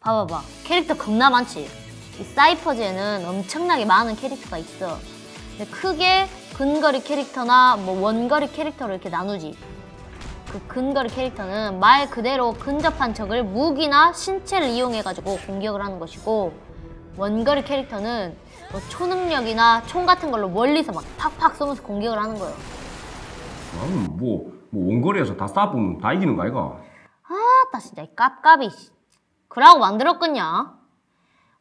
봐봐봐. 캐릭터 겁나 많지? 이 사이퍼즈에는 엄청나게 많은 캐릭터가 있어. 근데 크게 근거리 캐릭터나 뭐 원거리 캐릭터로 이렇게 나누지. 그 근거리 캐릭터는 말 그대로 근접한 적을 무기나 신체를 이용해가지고 공격을 하는 것이고 원거리 캐릭터는 뭐 초능력이나 총 같은 걸로 멀리서 막 팍팍 쏘면서 공격을 하는 거예요. 나는 뭐, 뭐 원거리에서 다 쏴보면 다 이기는 거 아이가? 아따 진짜 이 깝깝이 씨. 그러고 만들었겠냐?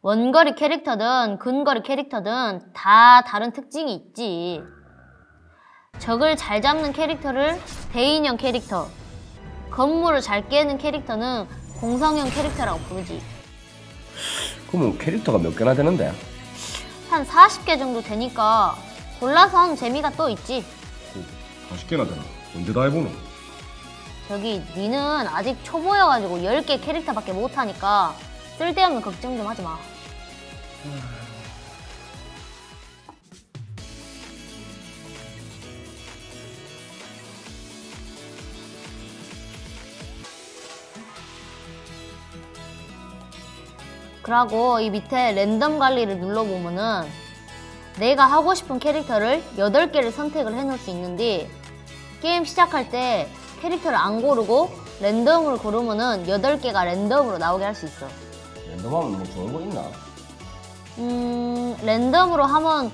원거리 캐릭터든 근거리 캐릭터든 다 다른 특징이 있지. 적을 잘 잡는 캐릭터를 대인형 캐릭터, 건물을 잘 깨는 캐릭터는 공성형 캐릭터라고 부르지. 그러면 캐릭터가 몇 개나 되는데? 한 40개 정도 되니까 골라서 하는 재미가 또 있지. 40개나 되나? 언제 다 해보노? 저기 니는 아직 초보여가지고 10개 캐릭터밖에 못하니까 쓸데없는 걱정 좀 하지 마. 그러고 이 밑에 랜덤 관리를 눌러보면은 내가 하고 싶은 캐릭터를 8개를 선택을 해놓을 수 있는데 게임 시작할 때 캐릭터를 안 고르고 랜덤으로 고르면은 8개가 랜덤으로 나오게 할 수 있어. 랜덤하면 뭐 좋은 거 있나? 음, 랜덤으로 하면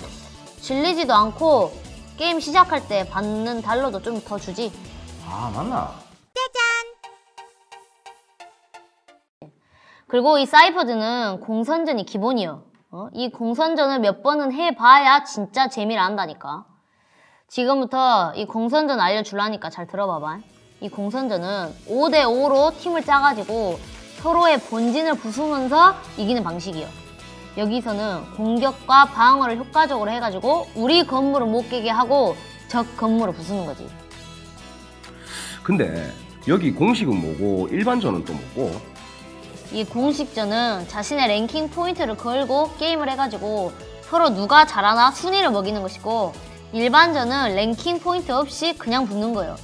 질리지도 않고 게임 시작할 때 받는 달러도 좀 더 주지. 아 맞나? 그리고 이 사이퍼즈는 공선전이 기본이요. 어? 이 공선전을 몇 번은 해봐야 진짜 재미를 안다니까. 지금부터 이 공선전 알려줄라니까 잘 들어봐봐. 이 공선전은 5대5로 팀을 짜가지고 서로의 본진을 부수면서 이기는 방식이요. 여기서는 공격과 방어를 효과적으로 해가지고 우리 건물을 못 깨게 하고 적 건물을 부수는 거지. 근데 여기 공식은 뭐고 일반전은 또 뭐고? 이 공식전은 자신의 랭킹 포인트를 걸고 게임을 해가지고 서로 누가 잘하나 순위를 먹이는 것이고 일반전은 랭킹 포인트 없이 그냥 붙는 거예요.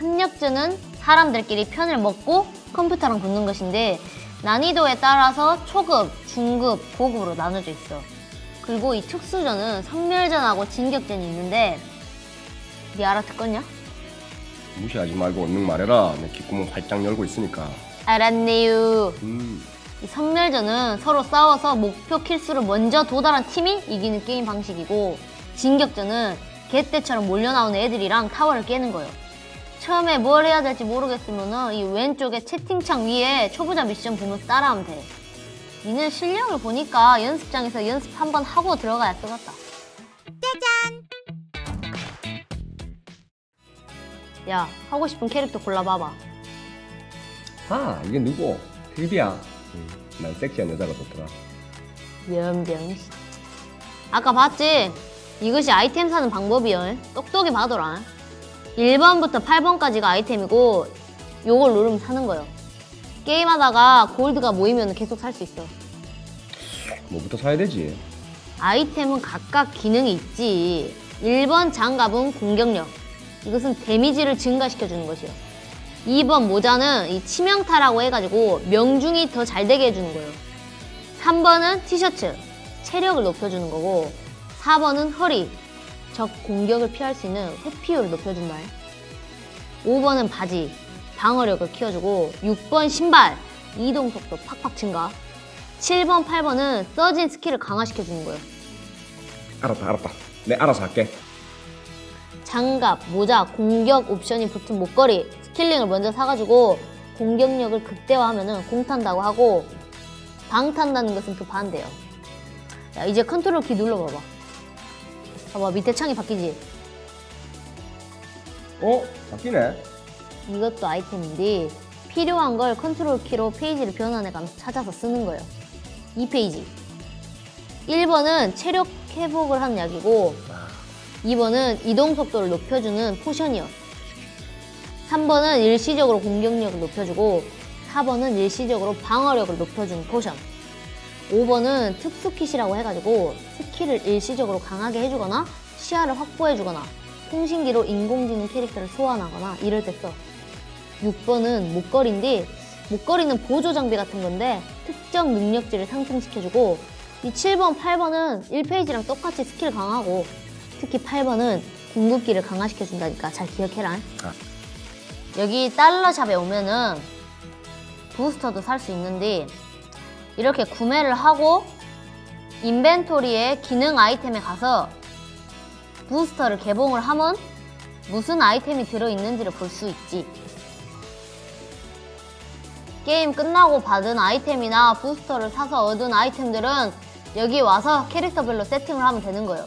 협력전은 사람들끼리 편을 먹고 컴퓨터랑 붙는 것인데 난이도에 따라서 초급, 중급, 고급으로 나눠져 있어. 그리고 이 특수전은 선멸전하고 진격전이 있는데 네 알아듣겠냐? 무시하지 말고 얼른 말해라. 내 귓구멍 활짝 열고 있으니까. 알았네요. 음. 이 선멸전은 서로 싸워서 목표 킬수를 먼저 도달한 팀이 이기는 게임 방식이고 진격전은 개떼처럼 몰려나오는 애들이랑 타워를 깨는 거예요. 처음에 뭘 해야 될지 모르겠으면 이 왼쪽에 채팅창 위에 초보자 미션 보면서 따라하면 돼. 니는 실력을 보니까 연습장에서 연습 한 번 하고 들어가야 뜨겁다. 짜잔! 야, 하고 싶은 캐릭터 골라봐봐. 아 이게 누구? 필비야. 난 섹시한 여자가 좋더라. 연병. 아까 봤지? 이것이 아이템 사는 방법이요. 똑똑히 봐둬라. 1번부터 8번까지가 아이템이고 요걸 누르면 사는 거요. 게임하다가 골드가 모이면 계속 살 수 있어. 뭐부터 사야 되지? 아이템은 각각 기능이 있지. 1번 장갑은 공격력. 이것은 데미지를 증가시켜주는 것이요. 2번 모자는 이 치명타라고 해가지고 명중이 더 잘 되게 해주는 거예요. 3번은 티셔츠, 체력을 높여주는 거고 4번은 허리, 적 공격을 피할 수 있는 회피율을 높여준다. 5번은 바지, 방어력을 키워주고 6번 신발, 이동 속도 팍팍 증가 7번, 8번은 써진 스킬을 강화시켜주는 거예요. 알았다 알았다. 내 알아서 할게. 장갑, 모자, 공격 옵션이 붙은 목걸이, 스킬링을 먼저 사가지고 공격력을 극대화하면 공 탄다고 하고 방 탄다는 것은 그 반대예요. 야, 이제 컨트롤 키 눌러봐봐. 봐봐, 밑에 창이 바뀌지? 어? 바뀌네. 이것도 아이템인데 필요한 걸 컨트롤 키로 페이지를 변환해가면서 찾아서 쓰는 거예요. 2페이지. 1번은 체력 회복을 하는 약이고 2번은 이동 속도를 높여주는 포션이요. 3번은 일시적으로 공격력을 높여주고 4번은 일시적으로 방어력을 높여주는 포션. 5번은 특수킷이라고 해가지고 스킬을 일시적으로 강하게 해주거나 시야를 확보해주거나 통신기로 인공지능 캐릭터를 소환하거나 이럴 때 써. 6번은 목걸이인데 목걸이는 보조 장비 같은 건데 특정 능력치를 상승시켜주고 이 7번, 8번은 1페이지랑 똑같이 스킬 강하고 특히 8번은 궁극기를 강화시켜준다니까 잘 기억해라. 아. 여기 달러샵에 오면은 부스터도 살 수 있는데 이렇게 구매를 하고 인벤토리에 기능 아이템에 가서 부스터를 개봉을 하면 무슨 아이템이 들어있는지를 볼 수 있지. 게임 끝나고 받은 아이템이나 부스터를 사서 얻은 아이템들은 여기 와서 캐릭터별로 세팅을 하면 되는 거예요.